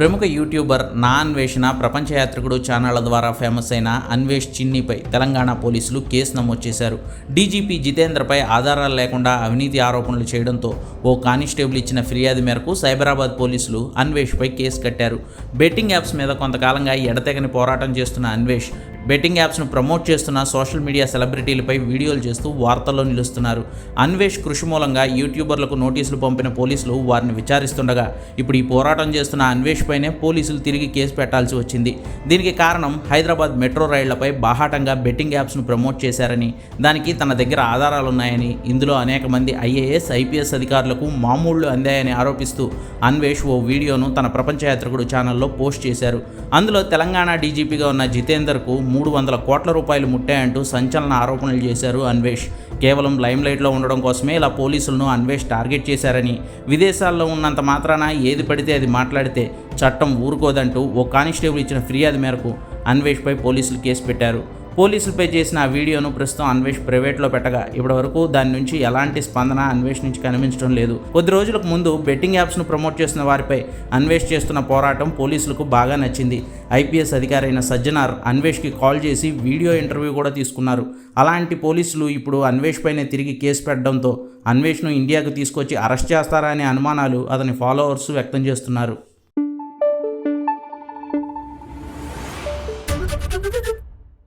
ప్రముఖ యూట్యూబర్ నా అన్వేషణ ప్రపంచ యాత్రికుడు ఛానళ్ళ ద్వారా ఫేమస్ అయిన అన్వేష్ చిన్నీపై తెలంగాణ పోలీసులు కేసు నమోదు చేశారు. డీజీపీ జితేంద్రపై ఆధారాలు లేకుండా అవినీతి ఆరోపణలు చేయడంతో ఓ కానిస్టేబుల్ ఇచ్చిన ఫిర్యాదు మేరకు సైబరాబాద్ పోలీసులు అన్వేష్పై కేసు కట్టారు. బెట్టింగ్ యాప్స్ మీద కొంతకాలంగా ఎడతెగని పోరాటం చేస్తున్న అన్వేష్ బెట్టింగ్ యాప్స్ను ప్రమోట్ చేస్తున్న సోషల్ మీడియా సెలబ్రిటీలపై వీడియోలు చేస్తూ వార్తల్లో నిలుస్తున్నారు. అన్వేష్ కృషి మూలంగా యూట్యూబర్లకు నోటీసులు పంపిన పోలీసులు వారిని విచారిస్తుండగా ఇప్పుడు ఈ పోరాటం చేస్తున్న అన్వేష్ పైనే పోలీసులు తిరిగి కేసు పెట్టాల్సి వచ్చింది. దీనికి కారణం హైదరాబాద్ మెట్రో రైళ్ళపై బాహాటంగా బెట్టింగ్ యాప్స్ను ప్రమోట్ చేశారని దానికి తన దగ్గర ఆధారాలు ఉన్నాయని ఇందులో అనేక మంది ఐఏఎస్ ఐపీఎస్ అధికారులకు మామూళ్ళు అందాయని ఆరోపిస్తూ అన్వేష్ ఓ వీడియోను తన ప్రపంచ యాత్రికుడు ఛానల్లో పోస్ట్ చేశారు. అందులో తెలంగాణ డీజీపీగా ఉన్న జితేందర్కు మూడు వందల కోట్ల రూపాయలు ముట్టాయంటూ సంచలన ఆరోపణలు చేశారు అన్వేష్. కేవలం లైమ్లైట్లో ఉండడం కోసమే ఇలా పోలీసులను అన్వేష్ టార్గెట్ చేశారని. విదేశాల్లో ఉన్నంత మాత్రాన ఏది పడితే అది మాట్లాడితే చట్టం ఊరుకోదంటూ ఓ కానిస్టేబుల్ ఇచ్చిన ఫిర్యాదు మేరకు అన్వేష్పై పోలీసులు కేసు పెట్టారు. పోలీసులపై చేసిన ఆ వీడియోను ప్రస్తుతం అన్వేష్ ప్రైవేట్లో పెట్టగా ఇప్పటి వరకు దాని నుంచి ఎలాంటి స్పందన అన్వేష్ నుంచి కనిపించడం లేదు. కొద్ది రోజులకు ముందు బెట్టింగ్ యాప్స్ను ప్రమోట్ చేసిన వారిపై అన్వేష్ చేస్తున్న పోరాటం పోలీసులకు బాగా నచ్చింది. ఐపీఎస్ అధికారైన సజ్జనార్ అన్వేష్కి కాల్ చేసి వీడియో ఇంటర్వ్యూ కూడా తీసుకున్నారు. అలాంటి పోలీసులు ఇప్పుడు అన్వేష్ పైనే తిరిగి కేసు పెట్టడంతో అన్వేష్ను ఇండియాకు తీసుకొచ్చి అరెస్ట్ చేస్తారా అనే అనుమానాలు అతని ఫాలోవర్స్ వ్యక్తం చేస్తున్నారు.